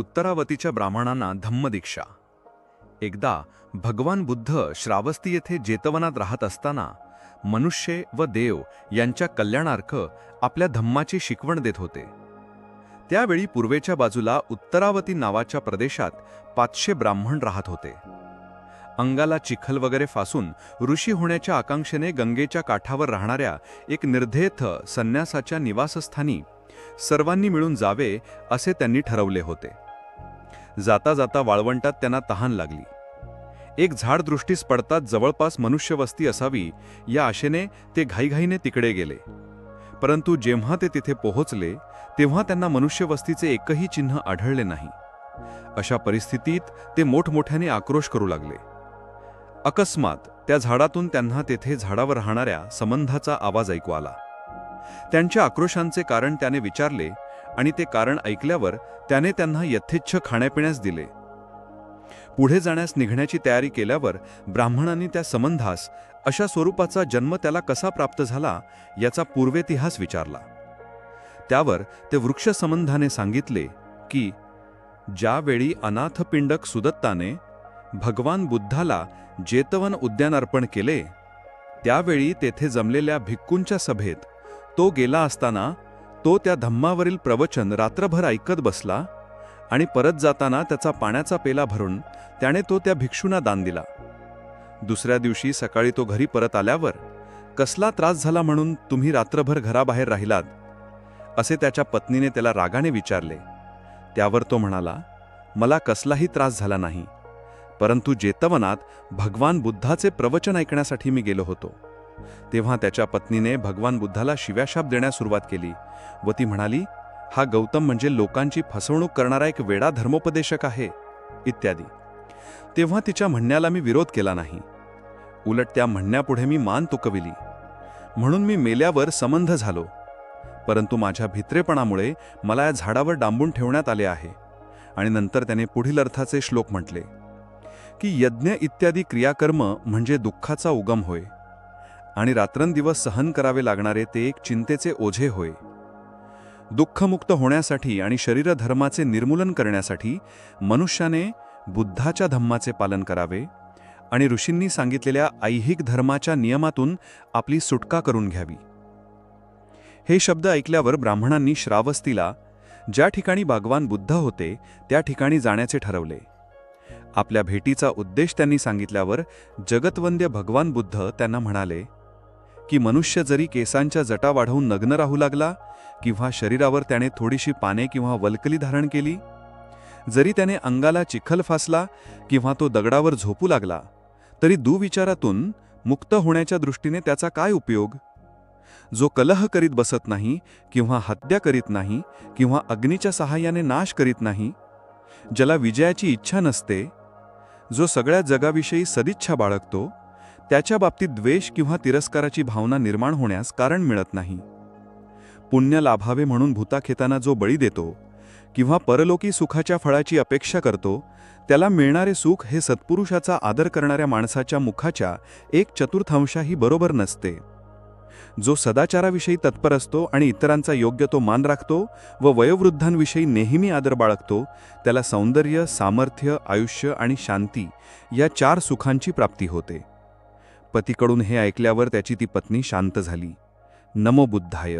उत्तरावतीच्या ब्राह्मणांना धम्मदीक्षा. एकदा भगवान बुद्ध श्रावस्ती येथे जेतवनात राहत असताना मनुष्य व देव यांच्या कल्याणार्थ आपल्या धम्माची शिकवण देत होते. त्यावेळी पूर्वेच्या बाजूला उत्तरावती नावाच्या प्रदेशात पाचशे ब्राह्मण राहत होते. अंगाला चिखल वगैरे फासून ऋषी होण्याच्या आकांक्षेने गंगेच्या काठावर राहणाऱ्या एक निर्धेथ संन्यासाच्या निवासस्थानी सर्वांनी मिळून जावे असे त्यांनी ठरवले होते. जाता जाता वाळवंटात त्यांना तहान लागली. एक झाड दृष्टीस पडतात जवळपास मनुष्यवस्ती असावी या आशेने ते घाईघाईने तिकडे गेले. परंतु जेव्हा ते तिथे पोहोचले तेव्हा त्यांना मनुष्यवस्तीचे एकही चिन्ह आढळले नाही. अशा परिस्थितीत ते मोठमोठ्याने आक्रोश करू लागले. अकस्मात त्या झाडातून त्यांना तेथे झाडावर राहणाऱ्या संबंधाचा आवाज ऐकू आला. त्यांच्या आक्रोशांचे कारण त्याने विचारले आणि ते कारण ऐकल्यावर त्याने त्यांना यथेच्छ खाण्यापिण्यास दिले. पुढे जाण्यास निघण्याची तयारी केल्यावर ब्राह्मणांनी त्या संबंधास अशा स्वरूपाचा जन्म त्याला कसा प्राप्त झाला याचा पूर्वेतिहास विचारला. त्यावर ते वृक्षसंबंधाने सांगितले की ज्यावेळी अनाथपिंडक सुदत्ताने भगवान बुद्धाला जेतवन उद्यान अर्पण केले त्यावेळी तेथे जमलेल्या भिक्कूंच्या सभेत तो गेला असताना तो त्या धम्मावरील प्रवचन रात्रभर ऐकत बसला आणि परत जाताना त्याचा पाण्याचा पेला भरून त्याने तो त्या भिक्षूंना दान दिला. दुसऱ्या दिवशी सकाळी तो घरी परत आल्यावर कसला त्रास झाला म्हणून तुम्ही रात्रभर घराबाहेर राहिलात? असे त्याच्या पत्नीने त्याला रागाने विचारले. त्यावर तो म्हणाला मला कसलाही त्रास झाला नाही. परंतु जेतवनात भगवान बुद्धाचे प्रवचन ऐकण्यासाठी मी गेलो होतो. तेव्हा त्याच्या पत्नीने भगवान बुद्धाला शिव्याशाप देण्यास सुरुवात केली व ती म्हणाली हा गौतम म्हणजे लोकांची फसवणूक करणारा एक वेडा धर्मोपदेशक आहे इत्यादी. तेव्हा तिच्या म्हणण्याला मी विरोध केला नाही. उलट त्या म्हणण्यापुढे मी मान तुकविली. म्हणून मी मेल्यावर संबंध झालो. परंतु माझ्या भित्रेपणामुळे मला या झाडावर डांबून ठेवण्यात आले आहे आणि नंतर त्याने पुढील अर्थाचे श्लोक म्हटले की यज्ञ इत्यादी क्रियाकर्म म्हणजे दुःखाचा उगम होय. आणि रात्रंदिवस सहन करावे लागणारे ते एक चिंतेचे ओझे होय. दुःखमुक्त होण्यासाठी आणि शरीरधर्माचे निर्मूलन करण्यासाठी मनुष्याने बुद्धाच्या धम्माचे पालन करावे आणि ऋषींनी सांगितलेल्या ऐहिक धर्माच्या नियमातून आपली सुटका करून घ्यावी. हे शब्द ऐकल्यावर ब्राह्मणांनी श्रावस्तीला ज्या ठिकाणी भगवान बुद्ध होते त्या ठिकाणी जाण्याचे ठरवले. आपल्या भेटीचा उद्देश त्यांनी सांगितल्यावर जगतवंद्य भगवान बुद्ध त्यांना म्हणाले की मनुष्य जरी केसांच्या जटा वाढवून नग्न राहू लागला किंवा शरीरावर त्याने थोडीशी पाने किंवा वल्कली धारण केली जरी त्याने अंगाला चिखल फासला किंवा तो दगडावर झोपू लागला तरी दुविचारातून मुक्त होण्याच्या दृष्टीने त्याचा काय उपयोग? जो कलह करीत बसत नाही किंवा हत्या करीत नाही किंवा अग्नीच्या सहाय्याने नाश करीत नाही ज्याला विजयाची इच्छा नसते जो सगळ्या जगाविषयी सदिच्छा बाळगतो त्याच्या बाबतीत द्वेष किंवा तिरस्काराची भावना निर्माण होण्यास कारण मिळत नाही. पुण्य लाभावे म्हणून भूताखेताना जो बळी देतो किंवा परलोकी सुखाच्या फळाची अपेक्षा करतो त्याला मिळणारे सुख हे सत्पुरुषाचा आदर करणाऱ्या माणसाच्या मुखाच्या एक चतुर्थांशाही बरोबर नसते. जो सदाचाराविषयी तत्पर असतो आणि इतरांचा योग्य तो मान राखतो व वयोवृद्धांविषयी नेहमी आदर बाळगतो त्याला सौंदर्य सामर्थ्य आयुष्य आणि शांती या चार सुखांची प्राप्ती होते. पतीकडून हे ऐकल्यावर त्याची ती पत्नी शांत झाली. नमो बुद्धाय.